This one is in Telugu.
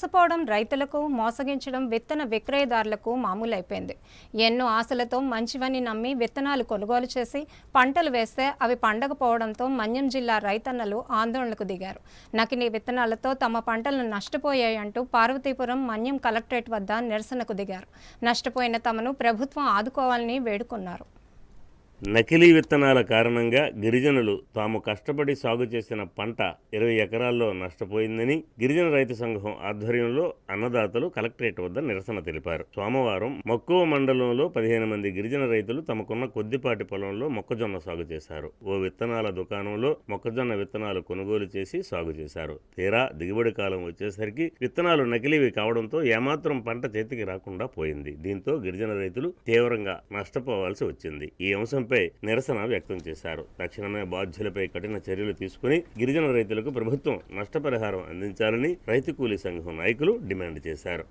మోసపోవడం రైతులకు మోసగించడం విత్తన విక్రయదారులకు మామూలైపోయింది. ఎన్నో ఆశలతో మంచివని నమ్మి విత్తనాలు కొనుగోలు చేసి పంటలు వేస్తే అవి పండకపోవడంతో మన్యం జిల్లా రైతన్నలు ఆందోళనకు దిగారు. నకిలీ విత్తనాలతో తమ పంటలను నష్టపోయాయంటూ పార్వతీపురం మన్యం కలెక్టరేట్ వద్ద నిరసనకు దిగారు. నష్టపోయిన తమను ప్రభుత్వం ఆదుకోవాలని వేడుకున్నారు. నకిలీ విత్తనాల కారణంగా గిరిజనులు తాము కష్టపడి సాగు చేసిన పంట ఇరవై ఎకరాల్లో నష్టపోయిందని గిరిజన రైతు సంఘం ఆధ్వర్యంలో అన్నదాతలు కలెక్టరేట్ వద్ద నిరసన తెలిపారు. సోమవారం మక్కువ మండలంలో పదిహేను మంది గిరిజన రైతులు తమకున్న కొద్దిపాటి పొలంలో మొక్కజొన్న సాగు చేశారు. ఓ విత్తనాల దుకాణంలో మొక్కజొన్న విత్తనాలు కొనుగోలు చేసి సాగు చేశారు. తీరా దిగుబడి కాలం వచ్చేసరికి విత్తనాలు నకిలీవి కావడంతో ఏమాత్రం పంట చేతికి రాకుండా పోయింది. దీంతో గిరిజన రైతులు తీవ్రంగా నష్టపోవాల్సి వచ్చింది. ఈ అంశం అంశంపై నిరసన వ్యక్తం చేశారు. తక్షణమే బాధ్యులపై కఠిన చర్యలు తీసుకుని గిరిజన రైతులకు ప్రభుత్వం నష్టపరిహారం అందించాలని రైతు కూలీ సంఘం నాయకులు డిమాండ్ చేశారు.